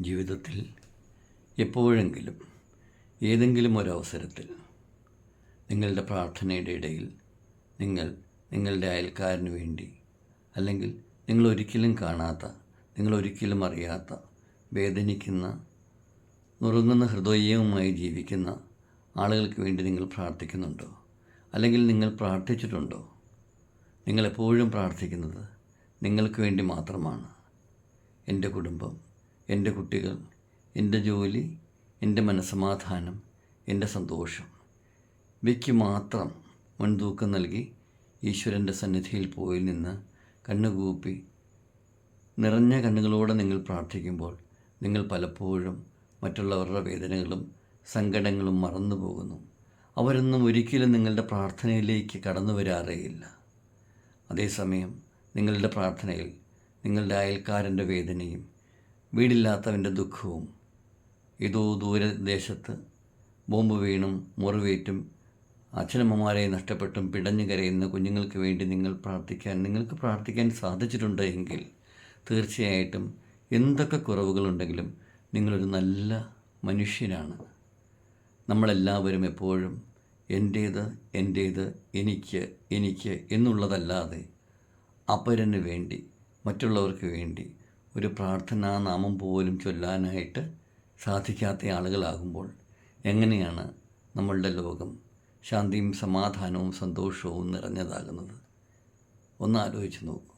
ജീവിതത്തിൽ എപ്പോഴെങ്കിലും ഏതെങ്കിലും ഒരവസരത്തിൽ നിങ്ങളുടെ പ്രാർത്ഥനയുടെ ഇടയിൽ നിങ്ങൾ നിങ്ങളുടെ അയൽക്കാരന് വേണ്ടി അല്ലെങ്കിൽ നിങ്ങൾ ഒരിക്കലും കാണാത്ത നിങ്ങൾ ഒരിക്കലും അറിയാത്ത വേദനിക്കുന്ന നുറുങ്ങുന്ന ഹൃദയവുമായി ജീവിക്കുന്ന ആളുകൾക്ക് വേണ്ടി നിങ്ങൾ പ്രാർത്ഥിക്കുന്നുണ്ടോ? അല്ലെങ്കിൽ നിങ്ങൾ പ്രാർത്ഥിച്ചിട്ടുണ്ടോ? നിങ്ങളെപ്പോഴും പ്രാർത്ഥിക്കുന്നത് നിങ്ങൾക്ക് വേണ്ടി മാത്രമാണ്. എന്റെ കുടുംബം എന്റെ കുട്ടികൾ എന്റെ ജോലി എന്റെ മനസ്സമാധാനം എന്റെ സന്തോഷം. ഇവയ്ക്ക് മാത്രം മുൻതൂക്കം നൽകി ഈശ്വരന്റെ സന്നിധിയിൽ പോയി നിന്ന് കണ്ണുകൂപ്പി നിറഞ്ഞ കണ്ണുകളോടെ നിങ്ങൾ പ്രാർത്ഥിക്കുമ്പോൾ നിങ്ങൾ പലപ്പോഴും മറ്റുള്ളവരുടെ വേദനകളും സങ്കടങ്ങളും മറന്നു പോകുന്നു. അവരൊന്നും ഒരിക്കലും നിങ്ങളുടെ പ്രാർത്ഥനയിലേക്ക് കടന്നു വരാറേയില്ല. അതേസമയം നിങ്ങളുടെ പ്രാർത്ഥനയിൽ നിങ്ങളുടെ അയൽക്കാരന്റെ വേദനയും വീടില്ലാത്തവന്റെ ദുഃഖവും. ഇതോ ദൂരദേശത്ത് ബോംബ് വീണും മുറിവേറ്റും അച്ഛനമ്മമാരെ നഷ്ടപ്പെട്ടും പിടഞ്ഞു കരയുന്ന കുഞ്ഞുങ്ങൾക്ക് വേണ്ടി നിങ്ങൾ പ്രാർത്ഥിക്കാൻ നിങ്ങൾക്ക് പ്രാർത്ഥിക്കാൻ സാധിച്ചിട്ടുണ്ട് എങ്കിൽ തീർച്ചയായിട്ടും എന്തൊക്കെ കുറവുകളുണ്ടെങ്കിലും നിങ്ങളൊരു നല്ല മനുഷ്യനാണ്. നമ്മളെല്ലാവരും എപ്പോഴും എന്റേത് എന്റേത് എനിക്ക് എനിക്ക് എന്നുള്ളതല്ലാതെ അപരന് വേണ്ടി മറ്റുള്ളവർക്ക് വേണ്ടി ഒരു പ്രാർത്ഥനാ നാമം പോലും ചൊല്ലാനായിട്ട് സാധിക്കാത്ത ആളുകളാകുമ്പോൾ എങ്ങനെയാണ് നമ്മളുടെ ലോകം ശാന്തിയും സമാധാനവും സന്തോഷവും നിറഞ്ഞതാകുന്നത്? ഒന്ന് ആലോചിച്ച് നോക്കൂ.